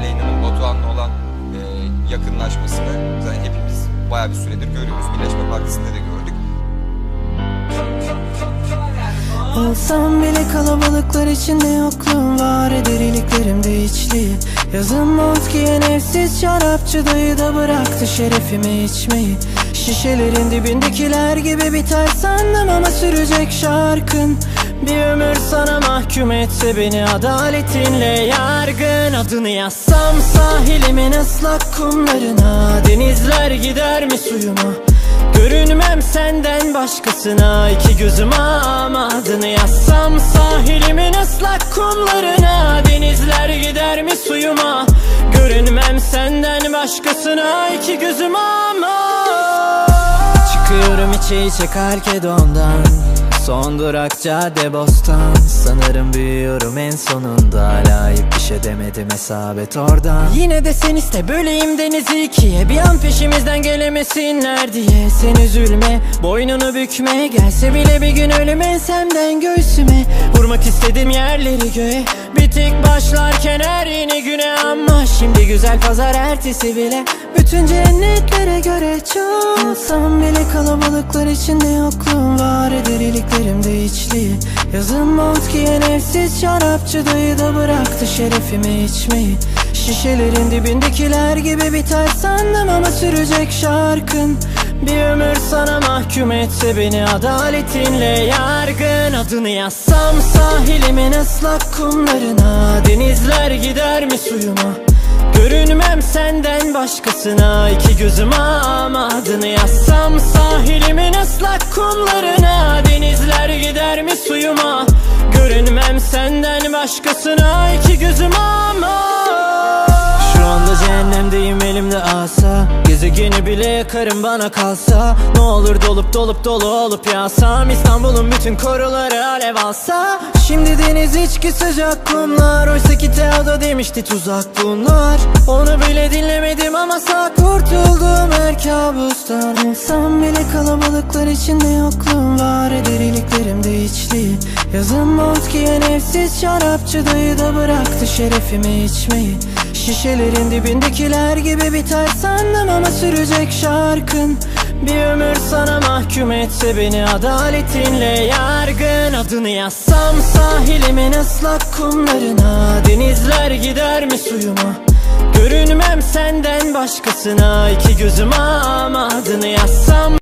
Aleyna'nın Batuhan'la olan e, yakınlaşmasını zaten hepimiz bayağı bir süredir görüyoruz. Birleşme Partisi'nde de gördük. Olsam bile kalabalıklar içinde yokluğum var Eder iliklerimde içliği Yazın mont giyen evsiz şarapçı dayı da bıraktı şerefime içmeyi Şişelerin dibindekiler gibi biter sandım ama sürecek şarkın Bir ömür sana mahkum etse beni adaletinle yargın Adını yazsam sahilimin ıslak kumlarına Denizler gider mi suyuma Görünmem senden başkasına iki gözüm ama adını yazsam Sahilimin ıslak kumlarına Denizler gider mi suyuma? Görünmem senden başkasına iki gözüm ama Çıkıyorum içe içe Kalkedon'dan Son durak cadde bostan. Sanırım büyüyorum en sonunda. Layık bir şey demedim hesabet oradan. Yine de sen iste böleyim denizi ikiye. Bir an peşimizden gelemesinler diye. Sen üzülme boynunu bükme. Gelse bile bir gün ölüm ensemden göğsüme. Vurmak istedim yerleri göğe. Bir tek başlarken her yeni güne Ama. Şimdi güzel pazar ertesi bile Bütün cennetlere göre çok Olsam bile kalabalıklar içinde yokluğum var. Eder iliklerimde içliği Yazın mont giyen evsiz şarapçı dayı da bıraktı şerefime içmeyi. Şişelerin dibindekiler gibi biter sandım ama sürecek şarkın. Bir ömür sana mahkum etse beni adaletinle yargın. Adını yazsam sahilimin ıslak kumlarına Denizler gider mi suyuma Görünmem senden başkasına iki gözüm ama adını yazsam Sahilimin ıslak kumlarına Denizler gider mi suyuma? Görünmem senden başkasına iki gözüm ama Şu anda cehennemdeyim elimde asa Gezegeni bile yakarım bana kalsa. Ne olur dolup dolup dolu olup yağsam İstanbul'un bütün koruları alev alsa. Şimdi deniz içki sıcak kumlar Oysa ki Demişti tuzak bunlar. Onu bile dinlemedim ama sağ kurtuldum her kabustan. Olsam bile kalabalıklar içinde yokluğum var Eder iliklerimde içliği Yazın mont giyen evsiz şarapçı dayı da bıraktı şerefime içmeyi. Şişelerin dibindekiler gibi biter sandım ama sürecek şarkın. Bir ömür sana mahkum etse beni adaletinle yargın Adını yazsam sahilimin ıslak kumlarına Denizler gider mi suyuma? Görünmem senden başkasına iki gözüm ama adını yazsam